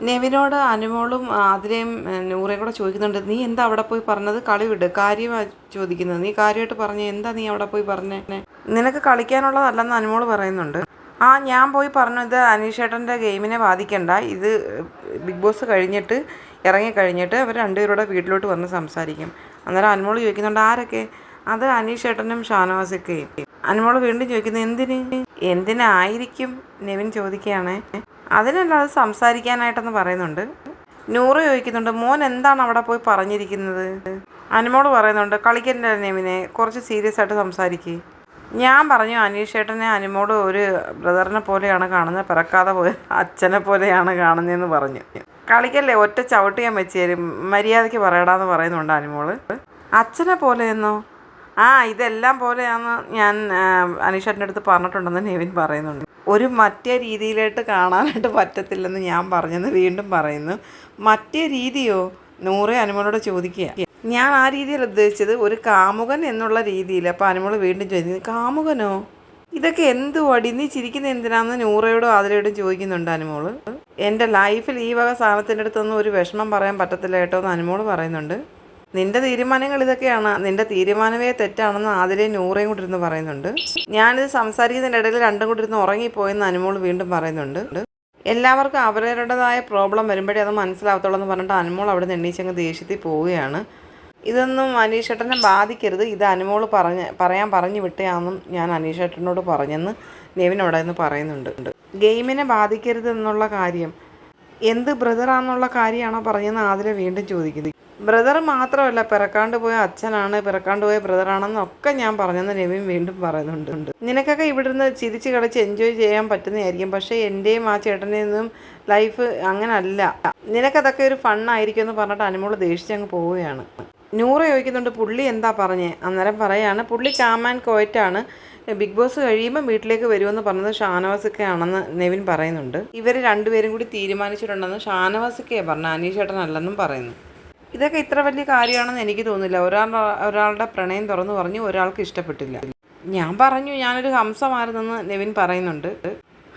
നെവിനോട് അനുമോളും അതിലെയും നൂറയും കൂടെ ചോദിക്കുന്നുണ്ട് നീ എന്താ അവിടെ പോയി പറഞ്ഞത്? കളി വിട്. കാര്യമാണ് ചോദിക്കുന്നത്. നീ കാര്യമായിട്ട് പറഞ്ഞ. എന്താ നീ അവിടെ പോയി പറഞ്ഞേ? നിനക്ക് കളിക്കാനുള്ളതല്ലെന്ന് അനുമോൾ പറയുന്നുണ്ട്. ആ ഞാൻ പോയി പറഞ്ഞു. ഇത് അനീഷേട്ടന്റെ ഗെയിമിനെ ബാധിക്കണ്ട. ഇത് ബിഗ് ബോസ് കഴിഞ്ഞിട്ട് ഇറങ്ങി കഴിഞ്ഞിട്ട് അവർ രണ്ടുപേരുടെ വീട്ടിലോട്ട് വന്ന് സംസാരിക്കും. അന്നേരം അനുമോൾ ചോദിക്കുന്നുണ്ട് ആരൊക്കെ? അത് അനീഷേട്ടനും ഷാനവാസൊക്കെയും അനുമോൾ വീണ്ടും ചോദിക്കുന്നത് എന്തിന്? എന്തിനായിരിക്കും? നെവിൻ ചോദിക്കുകയാണേ. അതിനല്ല അത് സംസാരിക്കാനായിട്ടെന്ന് പറയുന്നുണ്ട്. നൂറ് ചോദിക്കുന്നുണ്ട് മോൻ എന്താണ് അവിടെ പോയി പറഞ്ഞിരിക്കുന്നത്? അനുമോട് പറയുന്നുണ്ട് കളിക്കന്റെ നെയ്മിനെ കുറച്ച് സീരിയസ് ആയിട്ട് സംസാരിക്കുക ഞാൻ പറഞ്ഞു അനീഷ് ചേട്ടനെ അനുമോട് ഒരു ബ്രദറിനെ പോലെയാണ് കാണുന്നത് പിറക്കാതെ പോയ അച്ഛനെ പോലെയാണ് കാണുന്നതെന്ന് പറഞ്ഞു. കളിക്കല്ലേ ഒറ്റ ചവിട്ട് ഞാൻ വെച്ച് തരും മര്യാദയ്ക്ക് പറയടാന്ന് പറയുന്നുണ്ട് അനുമോൾ. അച്ഛനെ പോലെയെന്നോ? ആ ഇതെല്ലാം പോലെയാന്ന് ഞാൻ അനീഷേട്ടന്റെ അടുത്ത് പറഞ്ഞിട്ടുണ്ടെന്ന് നെവിൻ പറയുന്നുണ്ട്. ഒരു മറ്റേ രീതിയിലായിട്ട് കാണാനായിട്ട് പറ്റത്തില്ലെന്ന് ഞാൻ പറഞ്ഞെന്ന് വീണ്ടും പറയുന്നു. മറ്റേ രീതിയോ? നൂറെ അനുമോളോട് ചോദിക്കുക. ഞാൻ ആ രീതിയിൽ ഉദ്ദേശിച്ചത് ഒരു കാമുകൻ എന്നുള്ള രീതിയിൽ അപ്പോൾ അനുമോൾ വീണ്ടും ചോദിക്കുന്നു കാമുകനോ? ഇതൊക്കെ എന്തുവാടി നീ ചിരിക്കുന്ന എന്തിനാന്ന് നൂറയോടും ആതിരയോടും ചോദിക്കുന്നുണ്ട് അനുമോൾ. എന്റെ ലൈഫിൽ ഈ വക സാധനത്തിന്റെ അടുത്തൊന്നും ഒരു വിഷമം പറയാൻ പറ്റത്തില്ല കേട്ടോ എന്ന് അനുമോൾ പറയുന്നുണ്ട്. നിന്റെ തീരുമാനങ്ങൾ ഇതൊക്കെയാണ്. നിന്റെ തീരുമാനമേ തെറ്റാണെന്ന് ആതിരയും നൂറയും കൂടി ഇരുന്ന് പറയുന്നുണ്ട്. ഞാനിത് സംസാരിക്കുന്നതിന്റെ ഇടയിൽ രണ്ടും കൂടി ഇരുന്ന് ഉറങ്ങിപ്പോയെന്ന് അനുമോൾ വീണ്ടും പറയുന്നുണ്ട്. എല്ലാവർക്കും അവരവരുടേതായ പ്രോബ്ലം വരുമ്പോഴേ അത് മനസ്സിലാവത്തുള്ളൂ എന്ന് പറഞ്ഞിട്ട് അനുമോൾ അവിടെ നിന്ന് എണ്ണീച്ചങ്ങ് ദേഷ്യത്തിൽ പോവുകയാണ്. ഇതൊന്നും അനീഷേട്ടനെ ബാധിക്കരുത്. ഇത് അനുമോൾ പറഞ്ഞ് പറയാൻ പറഞ്ഞു വിട്ടയാണെന്നും ഞാൻ അനീഷേട്ടനോട് പറഞ്ഞെന്ന് നെവിൻ അവിടെ നിന്ന് പറയുന്നുണ്ട്. ഗെയിമിനെ ബാധിക്കരുത് എന്നുള്ള കാര്യം. എന്ത് ബ്രദറാന്നുള്ള കാര്യമാണോ പറഞ്ഞെന്ന് ആതിരെ വീണ്ടും ചോദിക്കുന്നത് ബ്രദർ മാത്രമല്ല പിറക്കാണ്ട് പോയ അച്ഛനാണ് പിറക്കാണ്ട് പോയ ബ്രദറാണെന്നൊക്കെ ഞാൻ പറഞ്ഞെന്ന് രവിയും വീണ്ടും പറയുന്നുണ്ട്. നിനക്കൊക്കെ ഇവിടുന്ന് നിന്ന് ചിരിച്ച് കളിച്ച് എൻജോയ് ചെയ്യാൻ പറ്റുന്നതായിരിക്കും. പക്ഷേ എന്റെയും ആ ചേട്ടന്റെയും ലൈഫ് അങ്ങനല്ല. നിനക്കതൊക്കെ ഒരു ഫണ്ണായിരിക്കും എന്ന് പറഞ്ഞിട്ട് അനുമോൾ ദേഷിച്ചങ്ങ് പോവുകയാണ്. നൂറ് ചോദിക്കുന്നുണ്ട് പുള്ളി എന്താ പറഞ്ഞേ? അന്നേരം പറയാണ് പുള്ളി കാമാൻ കോയറ്റാണ് ബിഗ് ബോസ് കഴിയുമ്പോൾ വീട്ടിലേക്ക് വരുമെന്ന് പറഞ്ഞത് ഷാനവാസൊക്കെ ആണെന്ന് നെവിൻ പറയുന്നുണ്ട്. ഇവർ രണ്ടുപേരും കൂടി തീരുമാനിച്ചിട്ടുണ്ടെന്ന് ഷാനവാസിക്കയെ പറഞ്ഞു അനീഷേട്ടനല്ലെന്നും പറയുന്നു. ഇതൊക്കെ ഇത്ര വലിയ കാര്യമാണെന്ന് എനിക്ക് തോന്നുന്നില്ല. ഒരാൾ ഒരാളുടെ പ്രണയം തുറന്നു പറഞ്ഞു ഒരാൾക്ക് ഇഷ്ടപ്പെട്ടില്ല. ഞാൻ പറഞ്ഞു ഞാനൊരു ഹംസമായിരുന്നെന്ന് നെവിൻ പറയുന്നുണ്ട്.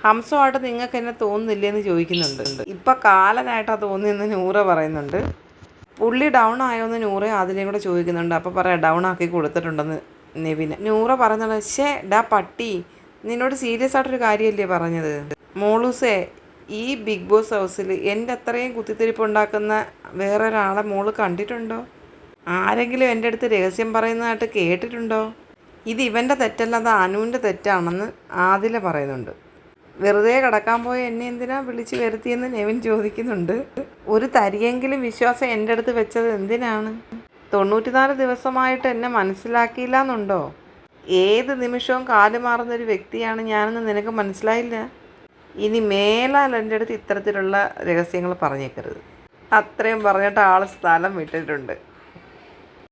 ഹംസമായിട്ട് നിങ്ങൾക്ക് എന്നെ തോന്നുന്നില്ലെന്ന് ചോദിക്കുന്നുണ്ട്. ഇപ്പം കാലനായിട്ടാണ് തോന്നിയെന്ന് നൂറ പറയുന്നുണ്ട്. പുള്ളി ഡൗൺ ആയോന്ന് നൂറ അതിലേയും കൂടെ ചോദിക്കുന്നുണ്ട്. അപ്പോൾ പറയാം ഡൗൺ ആക്കി കൊടുത്തിട്ടുണ്ടെന്ന് നെവിന്. നൂറ പറയുന്നുണ്ട് ഷേ ഡാ പട്ടി നിന്നോട് സീരിയസ് ആയിട്ടൊരു കാര്യമല്ലേ പറഞ്ഞത്? മോളൂസേ ഈ ബിഗ് ബോസ് ഹൗസിൽ എന്റെ അത്രയും കുത്തിത്തിരിപ്പ് ഉണ്ടാക്കുന്ന വേറൊരാളെ മോൾ കണ്ടിട്ടുണ്ടോ? ആരെങ്കിലും എന്റെ അടുത്ത് രഹസ്യം പറയുന്നതായിട്ട് കേട്ടിട്ടുണ്ടോ? ഇത് ഇവന്റെ തെറ്റല്ല അത് അനുവിന്റെ തെറ്റാണെന്ന് ആദില പറയുന്നുണ്ട്. വെറുതെ കിടക്കാൻ പോയ എന്നെ എന്തിനാ വിളിച്ച് വരുത്തിയെന്ന് നെവിൻ ചോദിക്കുന്നുണ്ട്. ഒരു തരിയെങ്കിലും വിശ്വാസം എന്റെ അടുത്ത് വെച്ചത് എന്തിനാണ്? തൊണ്ണൂറ്റിനാല് ദിവസമായിട്ട് എന്നെ മനസ്സിലാക്കിയില്ല എന്നുണ്ടോ ഏത് നിമിഷവും കാലുമാറുന്നൊരു വ്യക്തിയാണ് ഞാനെന്ന് നിനക്ക് മനസ്സിലായില്ല? ഇനി മേലാൽ എന്റെ അടുത്ത് ഇത്തരത്തിലുള്ള രഹസ്യങ്ങൾ പറഞ്ഞേക്കരുത്. അത്രയും പറഞ്ഞിട്ട് ആൾ സ്ഥലം വിട്ടിട്ടുണ്ട്.